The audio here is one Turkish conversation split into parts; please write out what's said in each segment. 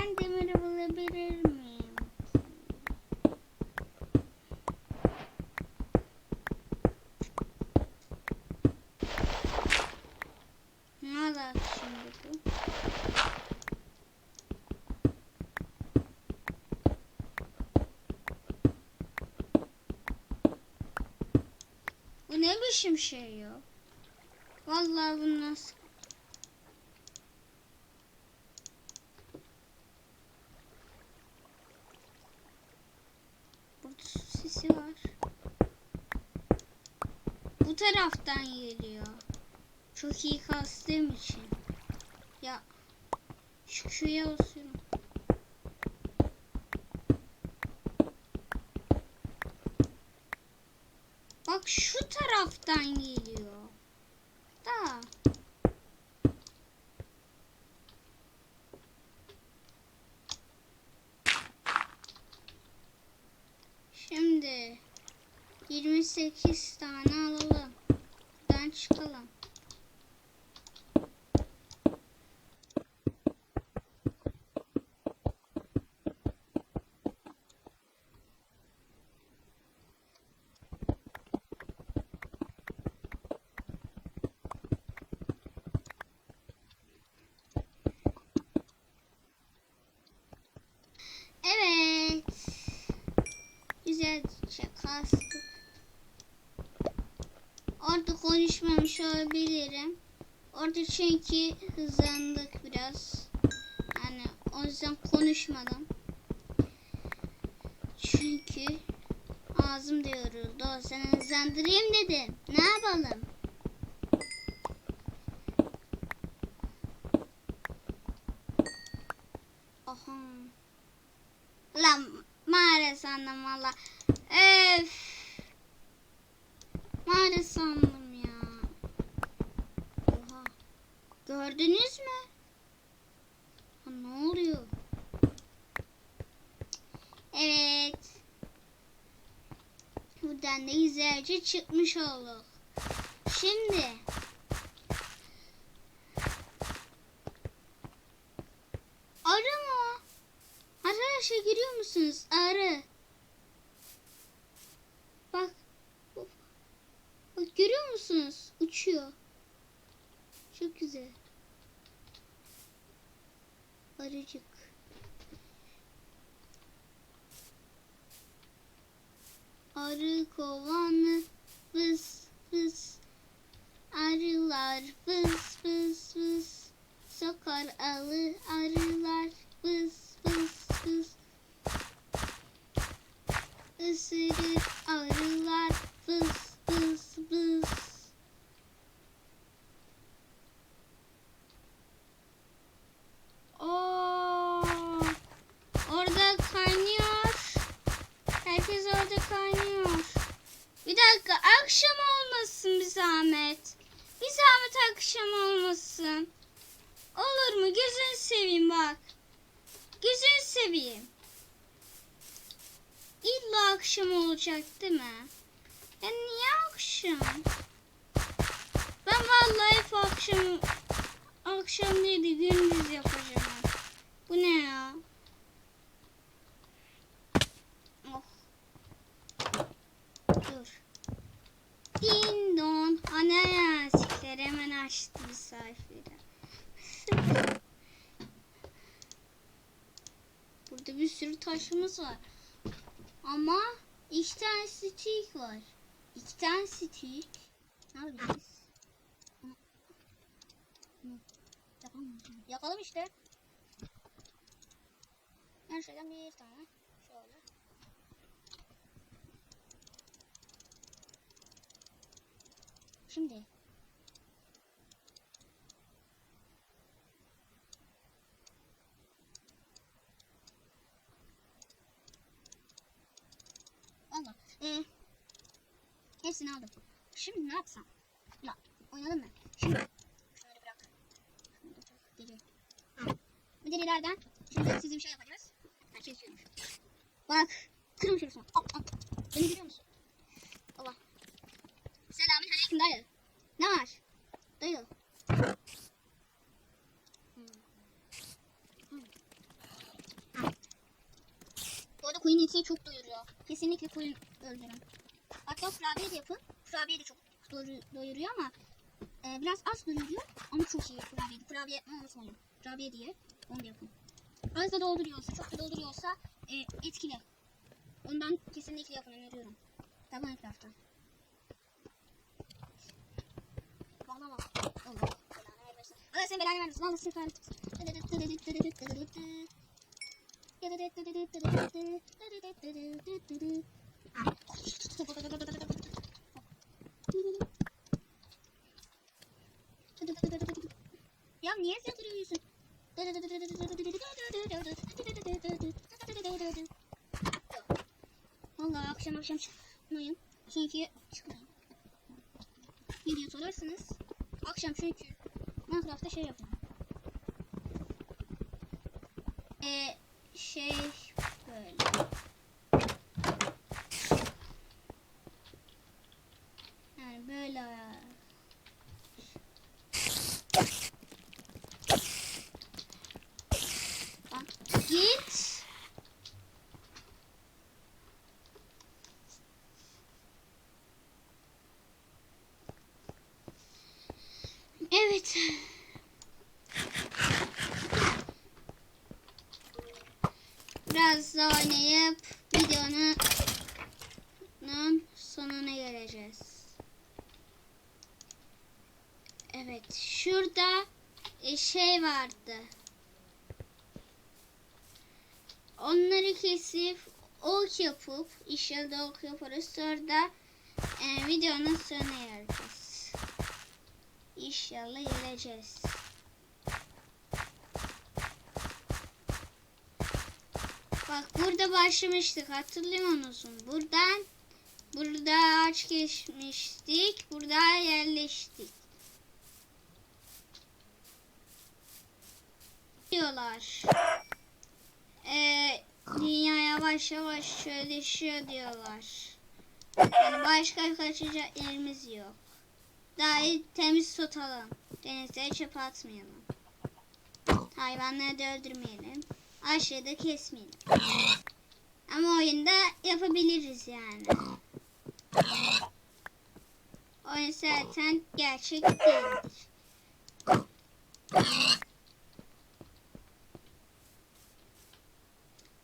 Ben demiri bulabilir miyim? Ne alaka şimdi bu? Bu ne biçim şey ya? Vallahi bu nasıl? Burada su sesi var. Bu taraftan geliyor. Çok iyi kastığım için. Ya şu köye basıyorum. Bak şu taraftan geliyor. Da. Şimdi 28 tane alalım. Buradan çıkalım. Evet. Güzelce kastık. Orada konuşmamış olabilirim. Orada çünkü hızlandık biraz. Yani o yüzden konuşmadım. Çünkü ağzım da yoruldu. O yüzden hızlandırayım dedim. Ne yapalım? Aha. Lan mağara sandım valla. Öf. Mağara sandım ya. Oha. Gördünüz mü? Ha, ne oluyor? Evet. Buradan da güzelce çıkmış olduk. Şimdi. Arı mı? Arkadaşlar görüyor musunuz? Arı. Bak. Bak Bak görüyor musunuz? Uçuyor. Çok güzel. Arıcık. Arı kovanı akşam olmasın bir zahmet. Bir zahmet akşam olmasın. Olur mu? Gözünü seveyim bak. Gözünü seveyim. İlla akşam olacak değil mi? Ya niye akşam? Ben vallahi hep akşam akşam değil de gündüz yapacağım. Bu ne ya? Oh. Dur. Din don. Ana ya sikler hemen sayfayı. Burada bir sürü taşımız var. Ama iki tane stick var. İki tane stick. Ne yapacağız? Yakalım? Yakalım işte. Her şeyden bir tane. Şöyle. Şimdi. Allah. Ee, hepsini aldım. Şimdi ne yapsam? La, oynadın mı? Şimdi. Şöyle bırak. Şunu da bırak. Deri. Bu derilerden şimdi size bir şey yapacağız. Ben kesiyormuş. Bak. Kırın şurasını. Hop hop. Beni görüyor musun? Allah. Selamün aleyküm dayı. Ne var? Dayı. Hmm. Hmm. koyun eti çok doyuruyor. Kesinlikle koyun öldürün. Hatta kurabiye de yapın. Kurabiye de çok doyuru- doyuruyor ama e, biraz az doyuruyor ama çok iyi kurabiye. Kurabiye yapmayı unutmayın. Kurabiye diye onu da yapın. Az da dolduruyorsa, çok da dolduruyorsa e, etkili. Ondan kesinlikle yapın öneriyorum. Tabii Minecraft'ta. Valla bak. Allah belanı vermesin. Allah sen belanı vermesin. Allah sen kahretsin. Ya niye sen duruyorsun? Vallahi akşam akşam çıkmayın. Çünkü çıkmayın. Video sorarsınız. Akşam çünkü Minecraft'ta şey yapıyorum. Ee, şey böyle. Yani böyle Bak git. Evet. Daha oynayıp videonun sonuna geleceğiz. Evet, şurada e, şey vardı. Onları kesip ok yapıp inşallah ok yaparız sonra da e, videonun sonuna geleceğiz. İnşallah geleceğiz. Bak burada başlamıştık hatırlıyor musun? Buradan burada ağaç kesmiştik. Burada yerleştik. Diyorlar. Ee, dünya yavaş yavaş çölleşiyor diyorlar. Yani başka kaçacak yerimiz yok. Daha iyi temiz tutalım. Denizlere çöp atmayalım. Hayvanları da öldürmeyelim. Ağaçları da kesmeyelim. Ama oyunda yapabiliriz yani. Oyun zaten gerçek değildir.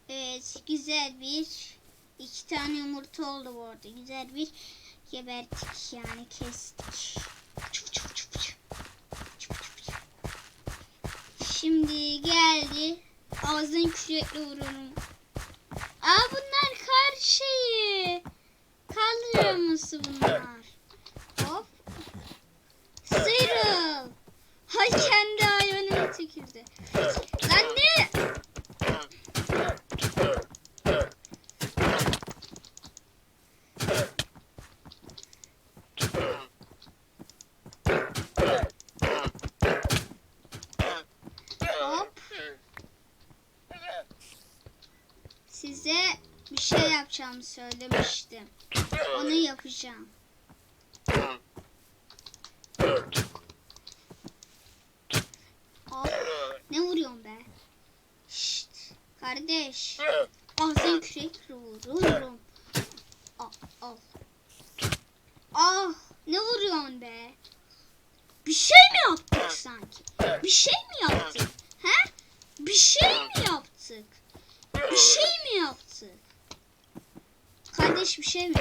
Evet güzel bir iki tane yumurta oldu bu arada. Güzel bir gebertik yani kestik. Çuf çuf çuf. Şimdi geldi. Ağzını kürekle vururum. Aa bunlar kar şeyi. Kar yağması bunlar. Hop. Sıyrıl. Hay kendi hayvanına tükürdü. Lan ne? Hop. Size bir yapacağımı söylemiştim. Onu yapacağım. Hop. Ne vuruyorsun be? Şşt. Kardeş. Ağzın kürekle vururum. Al. Al. Ah. Ne vuruyorsun be? Bir şey mi yaptık sanki? Bir şey mi yaptık? He? Bir şey mi yaptık? Bir şey? Kardeş bir şey mi?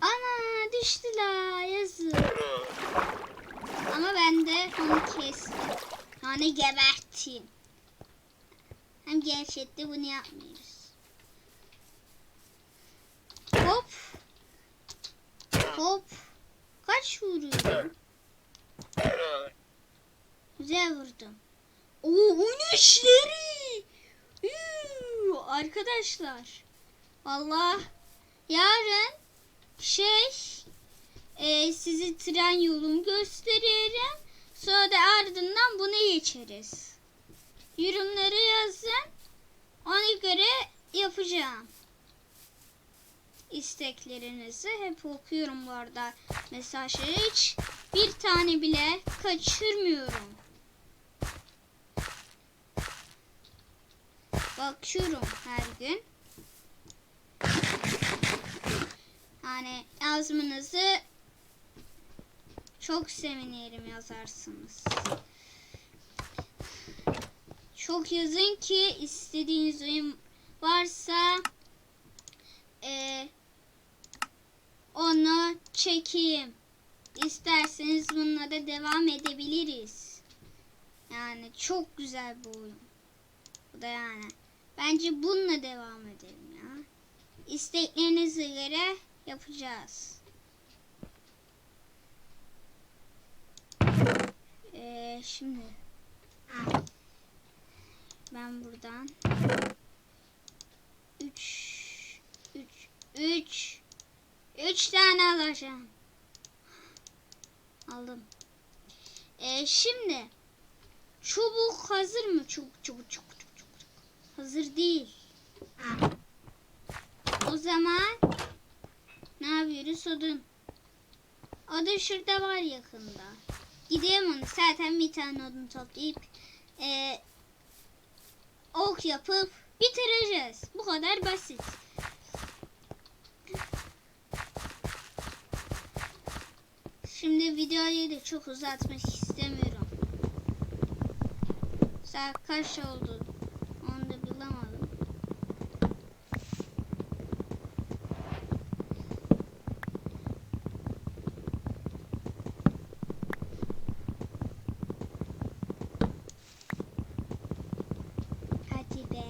Ana düştü la yazık. Ama ben de onu kestim. Yani geberttim. Hem gerçekte bunu yapmıyoruz. Hop. Hop. Kaç vuruyorum? Güzel vurdum. Oo, on işleri. Arkadaşlar. Allah. Yarın şey e, sizi tren yolunu gösteririm. Sonra da ardından bunu geçeriz. Yorumları yazın. Ona göre yapacağım. isteklerinizi hep okuyorum bu arada. Mesajları hiç bir tane bile kaçırmıyorum. Bakıyorum her gün. Yani yazmanızı çok sevinirim yazarsınız. Çok yazın ki istediğiniz oyun varsa eee, onu çekeyim. İsterseniz bununla da devam edebiliriz. Yani çok güzel bu oyun. Bu da yani. Bence bununla devam edelim ya. İsteklerinize göre yapacağız. Ee, şimdi ben buradan 3 3 3 3 tane alacağım. Aldım. Ee, şimdi çubuk hazır mı? Çubuk çubuk çubuk. Hazır değil. O zaman ne yapıyoruz? Odun. Odun şurada var yakında. Gideyim onu. Zaten bir tane odun toplayıp eee ok yapıp bitireceğiz. Bu kadar basit. Şimdi videoyu da çok uzatmak istemiyorum. Saat kaç oldu? Onu da bulamadım. Hadi be.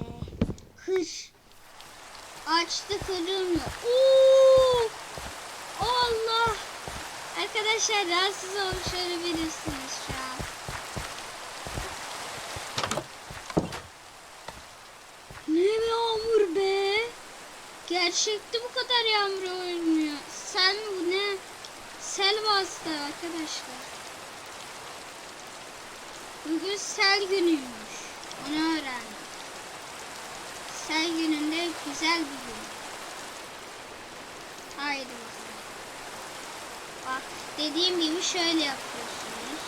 Kır. Açtı kırılmıyor. Oo! Allah! Arkadaşlar rahatsız olmuş olabilirsiniz şu an. Ne yağmur be? Gerçekte bu kadar yağmur olmuyor. Sel bu ne? Sel bastı arkadaşlar. Bugün sel günüymüş. Onu öğrendim. Sel gününde güzel bir gün. Haydi bakalım. Bak dediğim gibi şöyle yapıyorsunuz.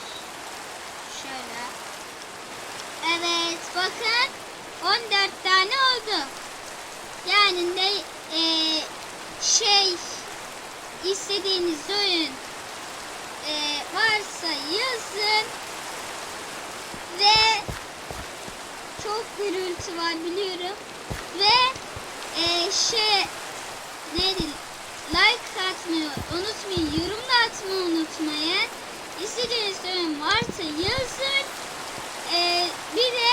Şöyle. Evet bakın 14 tane oldu. Yani de eee, şey istediğiniz oyun eee, varsa yazın ve çok gürültü var biliyorum ve eee, şey neydi unutmayın, unutmayın. Yorum da atmayı unutmayın. İstediğiniz yorum varsa yazın. Ee, bir de